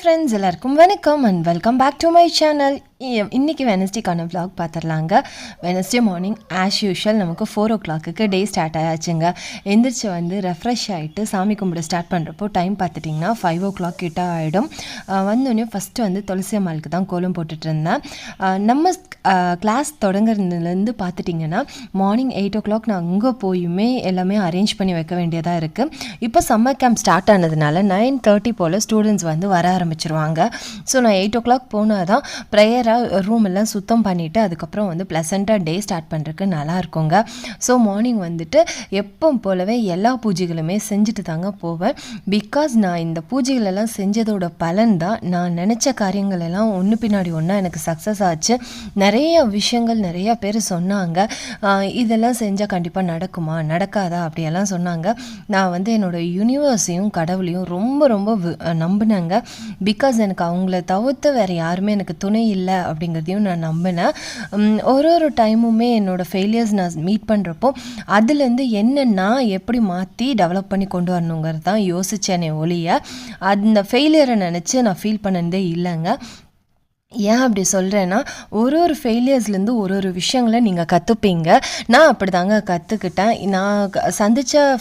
Friends எல்லாருக்கும் வணக்கம் and welcome back to my channel இன்றைக்கி வெனஸ்டேக்கான ப்ளாக் பார்த்துடலாங்க வெனஸ்டே மார்னிங் ஆஸ் யூஷுவல் நமக்கு ஃபோர் ஓ கிளாக்குக்கு டே ஸ்டார்ட் ஆயாச்சுங்க. எந்திரிச்சு வந்து ரெஃப்ரெஷ் ஆகிட்டு சாமி கும்பிட ஸ்டார்ட் பண்ணுறப்போ டைம் பார்த்துட்டிங்கன்னா ஃபைவ் ஓ கிளாக் கிட்ட ஆகிடும் வந்தோடனே ஃபஸ்ட்டு வந்து துளசி அம்மாளுக்கு தான் கோலம் போட்டுட்டு இருந்தேன் நம்ம கிளாஸ் தொடங்குறதுலேருந்து பார்த்துட்டிங்கன்னா மார்னிங் எயிட் ஓ கிளாக் நான் அங்கே போயுமே எல்லாமே அரேஞ்ச் பண்ணி வைக்க வேண்டியதாக இருக்குது இப்போ சம்மர் கேம்ப் ஸ்டார்ட் ஆனதுனால நைன் தேர்ட்டி போல் ஸ்டூடெண்ட்ஸ் வந்து வர ஆரம்பிச்சிருவாங்க. ஸோ நான் எயிட் ஓ கிளாக் போனால் தான் ப்ரேயர் ஃப்ரெஷ்ஷாக ரூம் எல்லாம் சுத்தம் பண்ணிவிட்டு அதுக்கப்புறம் வந்து ப்ளசண்ட்டாக டே ஸ்டார்ட் பண்ணுறதுக்கு நல்லா இருக்குங்க. ஸோ மார்னிங் வந்துட்டு எப்போ போலவே எல்லா பூஜைகளுமே செஞ்சுட்டு தாங்க போவேன். பிகாஸ் நான் இந்த பூஜைகளெல்லாம் செஞ்சதோட பலன் தான். நான் நினச்ச காரியங்கள் எல்லாம் ஒன்று பின்னாடி ஒன்றா எனக்கு சக்ஸஸ் ஆச்சு. நிறைய விஷயங்கள் நிறைய பேர் சொன்னாங்க. இதெல்லாம் செஞ்சால் கண்டிப்பாக நடக்குமா? நடக்காதா? அப்படியெல்லாம் சொன்னாங்க. நான் வந்து என்னோடய யூனிவர்ஸையும் கடவுளையும் ரொம்ப ரொம்ப நம்பினேங்க. பிகாஸ் எனக்கு அவங்கள தவிர்த்து வேறு யாருமே எனக்கு துணை இல்லை. அப்படிங்கிறதையும் நான் நம்பினேன். ஒரு ஒரு டைமுமே என்னோடய ஃபெயிலியர்ஸ் நான் மீட் பண்ணுறப்போ அதுலேருந்து என்ன நான் எப்படி மாற்றி டெவலப் பண்ணி கொண்டு வரணுங்கிறது தான் யோசித்தேனே ஒழிய அந்த ஃபெயிலியரை நினச்சி நான் ஃபீல் பண்ணதே இல்லைங்க. ஏன் அப்படி சொல்கிறேன்னா ஒரு ஒரு ஃபெயிலியர்ஸ்லேருந்து ஒரு ஒரு விஷயங்களை நீங்கள் கற்றுப்பீங்க நான் அப்படி தாங்க கற்றுக்கிட்டேன் நான் க-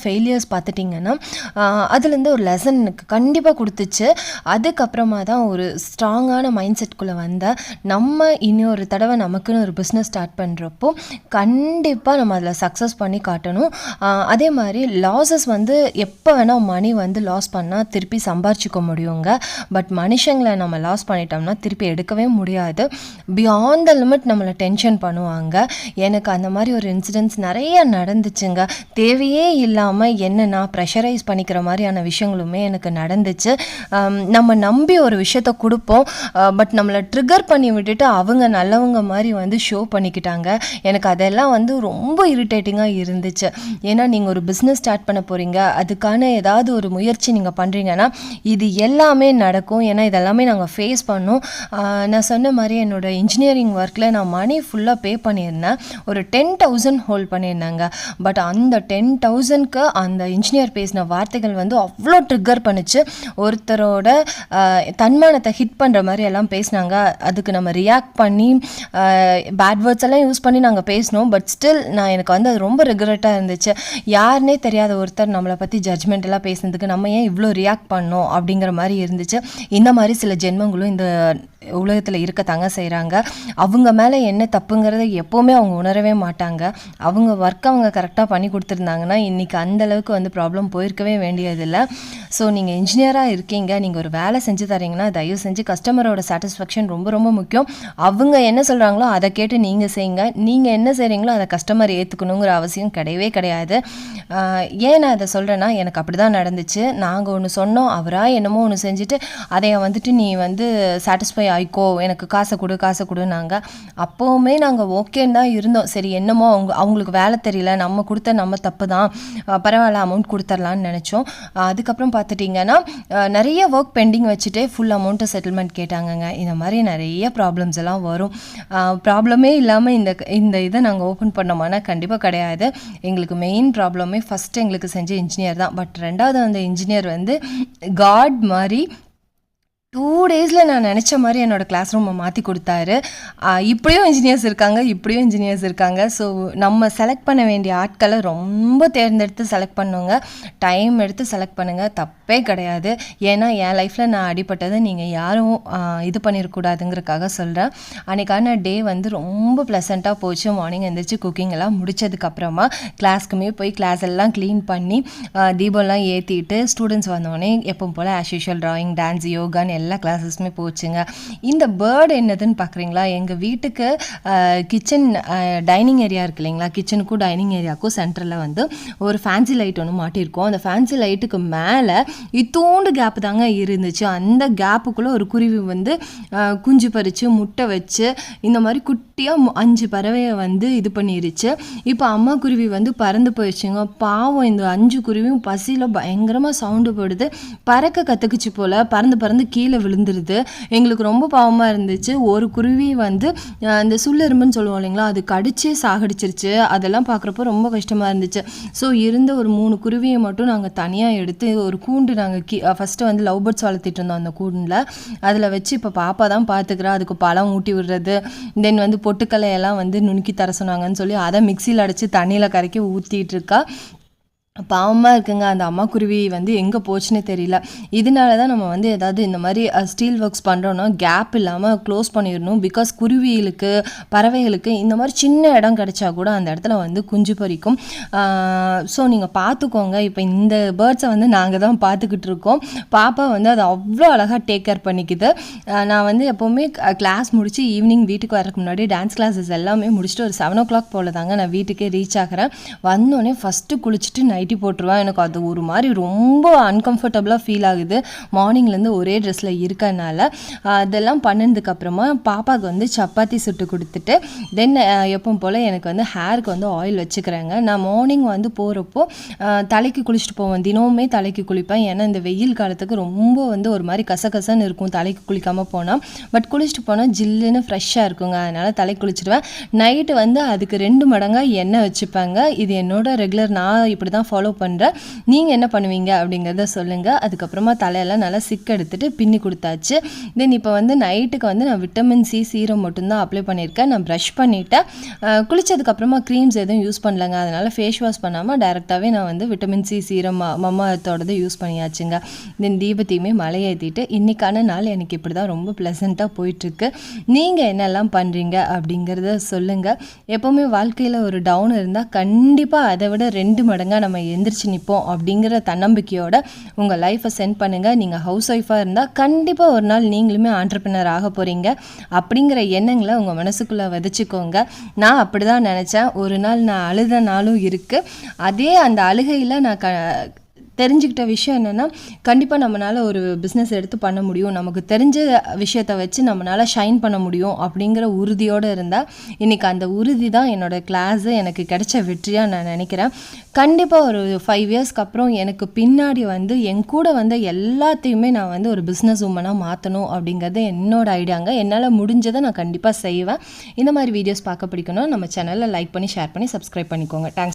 ஃபெயிலியர்ஸ் பார்த்துட்டிங்கன்னா அதுலேருந்து ஒரு லெசன் எனக்கு கண்டிப்பாக கொடுத்துச்சு. அதுக்கப்புறமா தான் ஒரு ஸ்ட்ராங்கான மைண்ட் செட்குள்ளே வந்தேன். நம்ம இனி ஒரு தடவை நமக்குன்னு ஒரு பிஸ்னஸ் ஸ்டார்ட் பண்ணுறப்போ கண்டிப்பாக நம்ம அதில் சக்ஸஸ் பண்ணி காட்டணும். அதே மாதிரி லாஸஸ் வந்து எப்போ வேணால் மணி வந்து லாஸ் பண்ணால் திருப்பி சம்பாரிச்சிக்க முடியுங்க. பட் மனுஷங்களை நம்ம லாஸ் பண்ணிட்டோம்னா திருப்பி எடுக்கவே முடியாது. பியாண்ட் த லிமிட் நம்மளை டென்ஷன் பண்ணுவாங்க. எனக்கு அந்த மாதிரி ஒரு இன்சிடென்ட்ஸ் நிறைய நடந்துச்சுங்க. தேவையே இல்லாமல் என்ன நான் ப்ரெஷரைஸ் பண்ணிக்கிற மாதிரியான விஷயங்களுமே எனக்கு நடந்துச்சு. நம்ம நம்பி ஒரு விஷயத்த கொடுப்போம். பட் நம்மளை ட்ரிகர் பண்ணி விட்டுட்டு அவங்க நல்லவங்க மாதிரி வந்து ஷோ பண்ணிக்கிட்டாங்க. எனக்கு அதெல்லாம் வந்து ரொம்ப இரிட்டேட்டிங்காக இருந்துச்சு. ஏன்னா நீங்கள் ஒரு பிஸ்னஸ் ஸ்டார்ட் பண்ண போகிறீங்க அதுக்கான ஏதாவது ஒரு முயற்சி நீங்கள் பண்ணுறீங்கன்னா இது எல்லாமே நடக்கும். ஏன்னா இதெல்லாமே நாங்கள் ஃபேஸ் பண்ணோம். நான் சொன்ன மாதிரி என்னோடய இன்ஜினியரிங் ஒர்க்கில் நான் மணி ஃபுல்லாக பே பண்ணியிருந்தேன். ஒரு டென் தௌசண்ட் ஹோல்ட் பண்ணியிருந்தாங்க. பட் அந்த டென் தௌசண்ட்க்கு அந்த இன்ஜினியர் பேசின வார்த்தைகள் வந்து அவ்வளோ ட்ரிக்கர் பண்ணிச்சு. ஒருத்தரோட தன்மானத்தை ஹிட் பண்ணுற மாதிரி எல்லாம் பேசினாங்க. அதுக்கு நம்ம ரியாக்ட் பண்ணி பேட் வேர்ட்ஸ் எல்லாம் யூஸ் பண்ணி நாங்கள் பேசினோம். பட் ஸ்டில் நான் எனக்கு வந்து அது ரொம்ப ரிக்ரெட்டாக இருந்துச்சு. யாருனே தெரியாத ஒருத்தர் நம்மளை பற்றி ஜட்ஜ்மெண்ட் எல்லாம் பேசுனதுக்கு நம்ம ஏன் இவ்வளோ ரியாக்ட் பண்ணோம் அப்படிங்கிற மாதிரி இருந்துச்சு. இந்த மாதிரி சில ஜென்மங்களும் இந்த உலகத்தில் இருக்கத்தாங்க செய்கிறாங்க அவங்க மேலே என்ன தப்புங்கிறத எப்போவுமே அவங்க உணரவே மாட்டாங்க. அவங்க ஒர்க் அவங்க கரெக்டாக பண்ணி கொடுத்துருந்தாங்கன்னா இன்றைக்கி அந்த அளவுக்கு வந்து ப்ராப்ளம் போயிருக்கவே வேண்டியதில்லை. ஸோ நீங்கள் இன்ஜினியராக இருக்கீங்க. நீங்கள் ஒரு வேலை செஞ்சு தரீங்கன்னா தயவு செஞ்சு கஸ்டமரோட சாட்டிஸ்ஃபேக்ஷன் ரொம்ப ரொம்ப முக்கியம். அவங்க என்ன சொல்கிறாங்களோ அதை கேட்டு நீங்கள் செய்யுங்க. நீங்கள் என்ன செய்கிறீங்களோ அதை கஸ்டமர் ஏற்றுக்கணுங்கிற அவசியம் கிடையவே கிடையாது. ஏன் நான் அதை சொல்கிறேன்னா எனக்கு அப்படி தான் நடந்துச்சு. நாங்கள் ஒன்று சொன்னோம் அவராக என்னமோ ஒன்று செஞ்சுட்டு அதை வந்துட்டு நீ வந்து சாட்டிஸ்ஃபை ஆயிக்கோ எனக்கு காசை கொடு காசை கொடுனாங்க அப்போவுமே நாங்கள் ஓகேன்னு தான் இருந்தோம். சரி என்னமோ அவங்க அவங்களுக்கு வேலை தெரியல. நம்ம கொடுத்த நம்ம தப்பு தான். பரவாயில்ல அமௌண்ட் கொடுத்துர்லான்னு நினச்சோம். அதுக்கப்புறம் பார்த்துட்டிங்கன்னா நிறைய ஒர்க் பெண்டிங் வச்சுட்டே ஃபுல் அமௌண்ட்டை செட்டில்மெண்ட் கேட்டாங்கங்க. இந்த மாதிரி நிறைய ப்ராப்ளம்ஸ் எல்லாம் வரும். ப்ராப்ளமே இல்லாமல் இந்த இந்த இதை நாங்கள் ஓப்பன் பண்ணோமானா கண்டிப்பாக கிடையாது. எங்களுக்கு மெயின் ப்ராப்ளமே ஃபஸ்ட்டு எங்களுக்கு செஞ்ச இன்ஜினியர் தான். பட் ரெண்டாவது அந்த இன்ஜினியர் வந்து காட் மாதிரி டூ டேஸில் நான் நினச்ச மாதிரி என்னோடய கிளாஸ் ரூமை மாற்றி கொடுத்தாரு. இப்படியும் இன்ஜினியர்ஸ் இருக்காங்க இப்படியும் இன்ஜினியர்ஸ் இருக்காங்க. ஸோ நம்ம செலக்ட் பண்ண வேண்டிய ஆட்களை ரொம்ப தேர்ந்தெடுத்து செலக்ட் பண்ணுங்க. டைம் எடுத்து செலக்ட் பண்ணுங்கள் தப்பே கிடையாது. ஏன்னா என் லைஃப்பில் நான் அடிபட்டதை நீங்கள் யாரும் இது பண்ணிடக்கூடாதுங்கிறதுக்காக சொல்கிறேன் அன்றைக்கான டே வந்து ரொம்ப ப்ளசண்ட்டாக போச்சு. மார்னிங் எழுந்திரிச்சு குக்கிங் எல்லாம் முடிச்சதுக்கப்புறமா கிளாஸ்க்குமே போய் கிளாஸ் எல்லாம் க்ளீன் பண்ணி தீபம்லாம் ஏற்றிட்டு ஸ்டூடெண்ட்ஸ் வந்தோடனே எப்பவும் போல் ஆஸ் யூஷுவல் ட்ராயிங் டான்ஸ் யோகான்னு எல்லா கிளாஸஸுமே போச்சுங்க. இந்த பேர்டு என்னதுன்னு பார்க்குறீங்களா எங்கள் வீட்டுக்கு கிச்சன் டைனிங் ஏரியா இருக்கு இல்லைங்களா? கிச்சனுக்கும் டைனிங் ஏரியாவுக்கும் சென்டரில் வந்து ஒரு ஃபேன்சி லைட் ஒன்று மாட்டியிருக்கோம். அந்த ஃபேன்சி லைட்டுக்கு மேலே இத்தோண்டு கேப் தாங்க இருந்துச்சு. அந்த கேப்புக்குள்ளே ஒரு குருவி வந்து குஞ்சு பறித்து முட்டை வச்சு இந்த மாதிரி குட்டியாக அஞ்சு பறவையை வந்து இது பண்ணிருச்சு. இப்போ அம்மா குருவி வந்து பறந்து போயிடுச்சுங்க. பாவம் இந்த அஞ்சு குருவியும் பசியில் பயங்கரமாக சவுண்டு போடுது. பறக்க கற்றுக்குச்சு போல். பறந்து பறந்து கீழே கீழே விழுந்துருது. எங்களுக்கு ரொம்ப பாவமாக இருந்துச்சு. ஒரு குருவி வந்து இந்த சுள்ளெரும்புன்னு சொல்லுவோம் இல்லைங்களா அது கடிச்சு சாகடிச்சிருச்சு. அதெல்லாம் பார்க்குறப்போ ரொம்ப கஷ்டமாக இருந்துச்சு. ஸோ இருந்த ஒரு மூணு குருவியை மட்டும் நாங்கள் தனியாக எடுத்து ஒரு கூண்டு நாங்கள் கீ ஃபஸ்ட்டு வந்து லவ் பேர்ட்ஸ் வளர்த்திட்டு இருந்தோம் அந்த கூண்டில். அதில் வச்சு இப்போ பாப்பா தான் பார்த்துக்கிறா அதுக்கு பழம் ஊட்டி விடுறது. தென் வந்து பொட்டுக்கலையெல்லாம் வந்து நுணுக்கி தர சொன்னாங்கன்னு சொல்லி அதை மிக்சியில் அடைச்சி தண்ணியில் கரைக்கி ஊற்றிட்டு இருக்கா. பாவமாக இருக்குங்க. அந்த அம்மா குருவி வந்து எங்கே போச்சுன்னே தெரியல. இதனால தான் நம்ம வந்து ஏதாவது இந்த மாதிரி ஸ்டீல் ஒர்க்ஸ் பண்ணுறோன்னா கேப் இல்லாமல் க்ளோஸ் பண்ணிடணும். பிகாஸ் குருவிகளுக்கு பறவைகளுக்கு இந்த மாதிரி சின்ன இடம் கிடைச்சா கூட அந்த இடத்துல வந்து குஞ்சு பொரிக்கும் ஸோ நீங்கள் பார்த்துக்கோங்க இப்போ இந்த பேர்ட்ஸை வந்து நாங்கள் தான் பார்த்துக்கிட்டு இருக்கோம். பாப்பா வந்து அதை அவ்வளோ அழகாக டேக் கேர் பண்ணிக்குது. நான் வந்து எப்போவுமே கிளாஸ் முடித்து ஈவினிங் வீட்டுக்கு வரதுக்கு முன்னாடி டான்ஸ் கிளாஸஸ் எல்லாமே முடிச்சுட்டு ஒரு செவன் ஓ கிளாக் போல் தாங்க நான் வீட்டுக்கே ரீச் ஆகிறேன். வந்தோடனே ஃபஸ்ட்டு குளிச்சுட்டு நைட் நைட்டி போட்டுருவேன் எனக்கு அது ஒரு மாதிரி ரொம்ப அன்கம்ஃபர்டபுளாக ஃபீல் ஆகுது. மார்னிங்லேருந்து ஒரே ட்ரெஸ்ஸில் இருக்கனால அதெல்லாம் பண்ணதுக்கப்புறமா பாப்பாவுக்கு வந்து சப்பாத்தி சுட்டு கொடுத்துட்டு தென் எப்பவும் போல் எனக்கு வந்து ஹேருக்கு வந்து ஆயில் வச்சுக்கிறேங்க. நான் மார்னிங் வந்து போகிறப்போ தலைக்கு குளிச்சுட்டு போவேன். தினமுமே தலைக்கு குளிப்பேன். ஏன்னா இந்த வெயில் காலத்துக்கு ரொம்ப வந்து ஒரு மாதிரி கசகசன்னு இருக்கும். தலைக்கு குளிக்காமல் போனால் பட் குளிச்சுட்டு போனால் ஜில்லுன்னு ஃப்ரெஷ்ஷாக இருக்குங்க. அதனால் தலைக்கு குளிச்சிடுவேன் நைட்டு வந்து அதுக்கு ரெண்டு மடங்காக எண்ணெய் வச்சுப்பேங்க. இது என்னோட ரெகுலர் நான் இப்படி தான் ஃபாலோ ஃபாலோ பண்ணுறேன் நீங்கள் என்ன பண்ணுவீங்க அப்படிங்கிறத சொல்லுங்கள் அதுக்கப்புறமா தலையெல்லாம் நல்லா சிக் எடுத்துகிட்டு பின்னி கொடுத்தாச்சு. தென் இப்போ வந்து நைட்டுக்கு வந்து நான் விட்டமின் சி சீரம் மட்டும்தான் அப்ளை பண்ணியிருக்கேன். நான் ப்ரஷ் பண்ணிவிட்டேன் குளிச்சதுக்கப்புறமா க்ரீம்ஸ் எதுவும் யூஸ் பண்ணலங்க. அதனால் ஃபேஸ் வாஷ் பண்ணாமல் டேரெக்டாகவே நான் வந்து விட்டமின் சி சீரம் மம்மாத்தோடது யூஸ் பண்ணியாச்சுங்க. தென் தீபத்தையுமே மலையேற்றிட்டு இன்றைக்கான நாள் எனக்கு இப்படி தான் ரொம்ப ப்ளசண்ட்டாக போயிட்டுருக்கு. நீங்கள் என்னெல்லாம் பண்ணுறீங்க அப்படிங்கிறத சொல்லுங்கள் எப்போவுமே வாழ்க்கையில் ஒரு டவுன் இருந்தால் கண்டிப்பாக அதை விட ரெண்டு மடங்காக நம்ம எந்திரிச்சு நிற்போம் அப்படிங்கிற தன்னம்பிக்கையோட உங்கள் லைஃப்பை சென்ட் பண்ணுங்கள் நீங்கள் ஹவுஸ் ஒய்ஃபாக இருந்தால் கண்டிப்பாக ஒரு நாள் நீங்களுமே ஆண்டர்பிரினர் ஆக போகிறீங்க அப்படிங்கிற எண்ணங்களை உங்கள் மனசுக்குள்ளே விதைச்சிக்கோங்க. நான் அப்படி தான் நினச்சேன். ஒரு நாள் நான் அழுத நாளும் இருக்குது அதே அந்த அழுகையில் நான் க தெரிஞ்சுக்கிட்ட விஷயம் என்னென்னா கண்டிப்பாக நம்மளால் ஒரு பிஸ்னஸ் எடுத்து பண்ண முடியும். நமக்கு தெரிஞ்ச விஷயத்தை வச்சு நம்மளால் ஷைன் பண்ண முடியும் அப்படிங்கிற உறுதியோடு இருந்தால் இன்றைக்கி அந்த உறுதி தான் என்னோடய கிளாஸு எனக்கு கிடைச்ச வெற்றியாக நான் நினைக்கிறேன். கண்டிப்பாக ஒரு ஃபைவ் இயர்ஸ்க்கு அப்புறம் எனக்கு பின்னாடி வந்து என் கூட வந்து எல்லாத்தையுமே நான் வந்து ஒரு பிஸ்னஸ் உமனாக மாற்றணும் அப்படிங்கிறது என்னோடய ஐடியாங்க என்னால் முடிஞ்சதை நான் கண்டிப்பாக செய்வேன். இந்த மாதிரி வீடியோஸ் பார்க்க பிடிக்கணும் நம்ம சேனலில் லைக் பண்ணி ஷேர் பண்ணி சப்ஸ்கிரைப் பண்ணிக்கோங்க. தேங்க்ஸ்